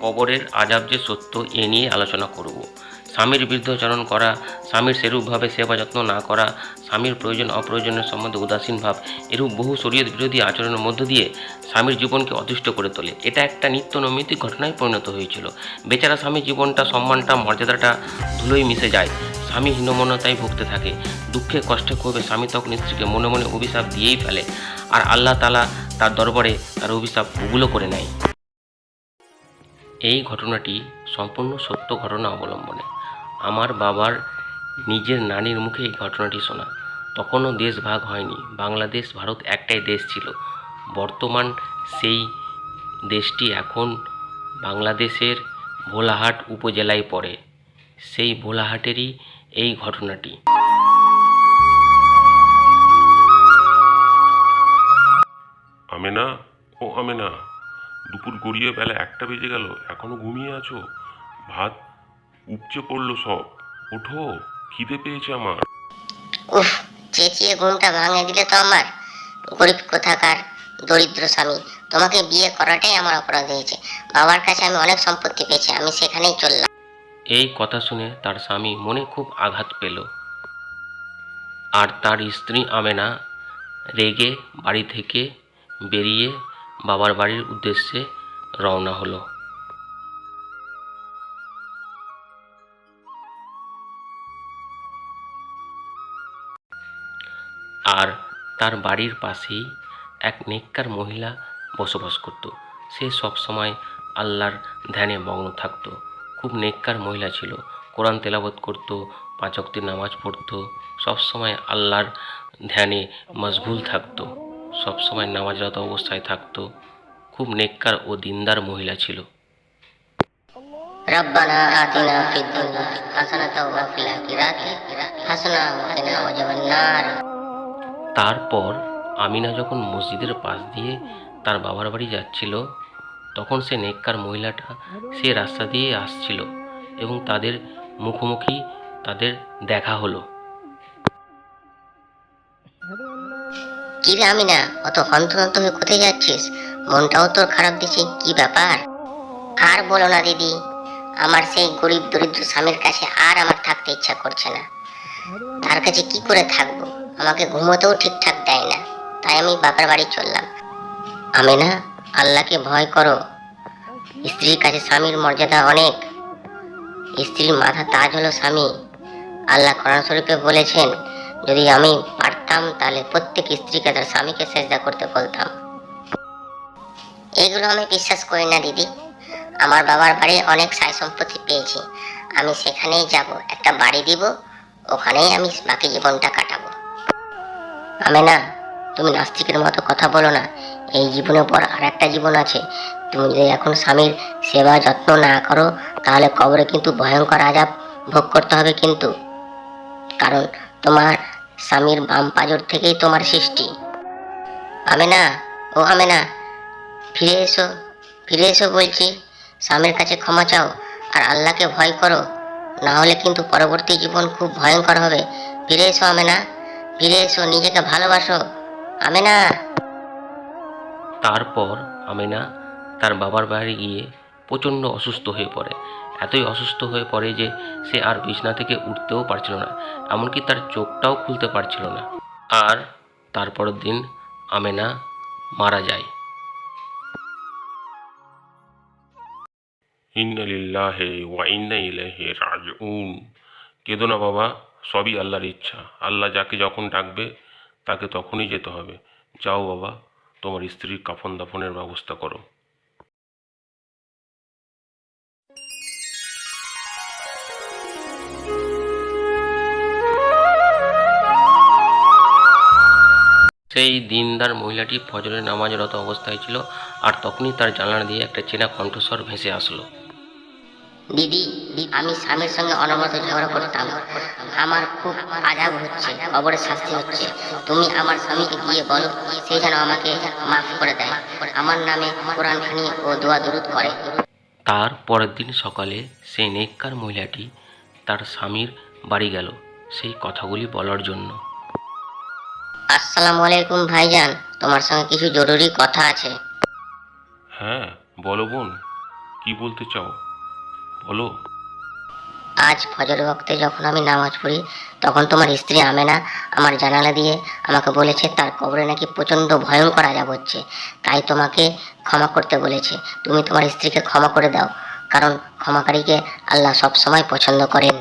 কবরের আজাব যে সত্য এ নিয়ে আলোচনা করব। স্বামীর বিরুদ্ধাচরণ করা, স্বামীর সেরূপভাবে সেবা যত্ন না করা, স্বামীর প্রয়োজন অপ্রয়োজনের সম্বন্ধে উদাসীন ভাব, এরূপ বহু শরীয়ত বিরোধী আচরণের মধ্য দিয়ে স্বামীর জীবনকে অতিষ্ঠ করে তোলে। এটা একটা নিত্য নৈমিত্তিক ঘটনায় পরিণত হয়েছিল। বেচারা স্বামীর জীবনটা, সম্মানটা, মর্যাদাটা ধুলোয় মিশে যায়। স্বামী হীনমন্যতায় ভুগতে থাকে। দুঃখে, কষ্টে, ক্ষোভে স্বামী তখন স্ত্রীকে মনে মনে অভিশাপ দিয়েই ফেলে। আর আল্লাহ তালা তার দরবারে তার অভিশাপ কবুলও করে নেয়। এই ঘটনাটি সম্পূর্ণ সত্য ঘটনা অবলম্বনে। আমার বাবার নিজের নানির মুখে এই ঘটনাটি শোনা। তখনও দেশ ভাগ হয়নি। বাংলাদেশ, ভারত একটাই দেশ ছিল। বর্তমান সেই দেশটি এখন বাংলাদেশের ভোলাহাট উপজেলায় পড়ে। সেই ভোলাহাটেরই এই ঘটনাটি। আমেনা, ও আমেনা। দুপুর গড়িয়ে বেলা একটা বেজে গেল এখনও ঘুমিয়ে আছো? ভাত উপচে পড়ল সব। ওঠো খিদে পেয়েছে আমার। উফ চেঁচিয়ে ঘুমটা ভাঙে দিলে তো আমার। গরিব কোথাকার দরিদ্র স্বামী তোমাকে বিয়ে করাটাই আমার অপরাধ হয়েছে। বাবার কাছে আমি অনেক সম্পত্তি পেয়েছি আমি সেখানেই চললাম। এই কথা শুনে তার স্বামী মনে খুব আঘাত পেল। আর তার স্ত্রী আমেনা রেগে বাড়ি থেকে বেরিয়ে বাবার বাড়ির উদ্দেশ্যে রওনা হলো। আর তার বাড়ির পাশেই এক নেককার মহিলা বসবাস করত। সে সবসময় আল্লাহর ধ্যানে মগ্ন থাকতো। খুব নেককার মহিলা ছিল। কোরআন তেলাবত করত পাঁচক্তি নামাজ পড়তো সবসময় আল্লাহর ধ্যানে মশগুল থাকতো। সবসময় নামাজরত অবস্থায় থাকতো খুব নেককার ও দিনদার মহিলা ছিল ربنا آتنا في الدنيا حسنة وفي الآخرة حسنة وقنا عذاب النار তারপর আমিনা যখন মসজিদের পাশ দিয়ে তার বাবার বাড়ি যাচ্ছিল তখন সে নেককার মহিলাটা সে রাস্তা দিয়ে আসছিল এবং তাদের মুখোমুখি তাদের দেখা হলো কি রে আমি না অত হন্তদন্ত হয়ে কোথায় যাচ্ছিস? মনটাও তোর খারাপ দিছে, কি ব্যাপার? আর বলো না দিদি, আমার সেই গরিব দরিদ্র স্বামীর কাছে আর আমার থাকতে ইচ্ছা করছে না। তার কাছে কি করে থাকব? আমাকে ঘুমোতেও ঠিকঠাক দেয় না। তাই আমি বাপের বাড়ি চললাম। আমি না আল্লাহকে ভয় করো। স্ত্রীর কাছে স্বামীর মর্যাদা অনেক। স্ত্রীর মাথা তাজ হলো স্বামী। আল্লাহ কোরআন শরীফে বলেছেন, যদি আমি পারতাম তাহলে প্রত্যেক স্ত্রীকে তার স্বামীকে সেজদা করতে বলতাম। এগুলো আমি বিশ্বাস করি না, দিদি। আমার বাবার বাড়ি অনেক সাই সম্পত্তি পেয়েছি। আমি সেখানেই যাব, একটা বাড়ি দিব, ওখানেই আমি বাকি জীবনটা কাটাবো। আমি না, তুমি নাস্তিকের মতো কথা বলো না। এই জীবনের পর আর একটা জীবন আছে। তুমি যদি এখন স্বামীর সেবা যত্ন না করো, তাহলে কবরে কিন্তু ভয়ঙ্কর আজাব ভোগ করতে হবে কিন্তু। কারণ তোমার স্বামীর বাম পাজর থেকেই তোমার সৃষ্টি। আমেনা, ও আমেনা, ফিরে এসো ফিরে এসো বলছি, স্বামীর কাছে ক্ষমা চাও আর আল্লাহকে ভয় করো। না হলে কিন্তু পরবর্তী জীবন খুব ভয়ঙ্কর হবে। ফিরে এসো আমেনা, ফিরে এসো, নিজেকে ভালোবাসো। আমেনা! তারপর আমিনা তার বাবার বাড়ি গিয়ে প্রচণ্ড অসুস্থ হয়ে পড়ে। এতই অসুস্থ হয়ে পড়ে যে সে আর বিছনা থেকে উঠতেও পারছিল না, এমনকি তার চোখটাও খুলতে পারছিল না। আর তারপরের দিন আমেনা মারা যায়। ইন্না লিল্লাহে ওয়া ইন্না ইলাইহি কেঁদো না বাবা, সবই আল্লাহর ইচ্ছা। আল্লাহ যাকে যখন ডাকবে, তাকে তখনই যেতে হবে। যাও বাবা, তোমার স্ত্রীর কাফন দাফনের ব্যবস্থা করো। সেই দিনদার মহিলাটি ফজরের নামাজরত অবস্থায় ছিল আর তখনই তার জানালা দিয়ে একটা চেনা কণ্ঠস্বর ভেসে আসলো। দিদি আমি স্বামীর সঙ্গে অনবরত ঝগড়া করতাম। আমার খুব আজাব হচ্ছে কবরের শাস্তি হচ্ছে। তুমি আমার স্বামীকে গিয়ে বলো সে যেন আমাকে মাফ করে দেয়। আমার নামে কোরআন খানি ও দোয়া দুরুদ করে। তার পরের দিন সকালে সেই নেককার মহিলাটি তার স্বামীর বাড়ি গেল সেই কথাগুলি বলার জন্য। আসসালামু আলাইকুম ভাইজান তোমার সঙ্গে কিছু জরুরি কথা আছে। হ্যাঁ বলো বোন কি বলতে চাও? বলো। আজ ফজর ওয়াক্তে যখন আমি নামাজ পড়ি তখন তোমার স্ত্রী আমেনা আমার জানালা দিয়ে আমাকে বলেছে তার কবরে নাকি প্রচণ্ড ভয়ঙ্কর আজাব হচ্ছে। তাই তোমাকে ক্ষমা করতে বলেছে। তুমি তোমার স্ত্রীকে ক্ষমা করে দাও কারণ ক্ষমাকারীকে আল্লাহ সব সময় পছন্দ করেন।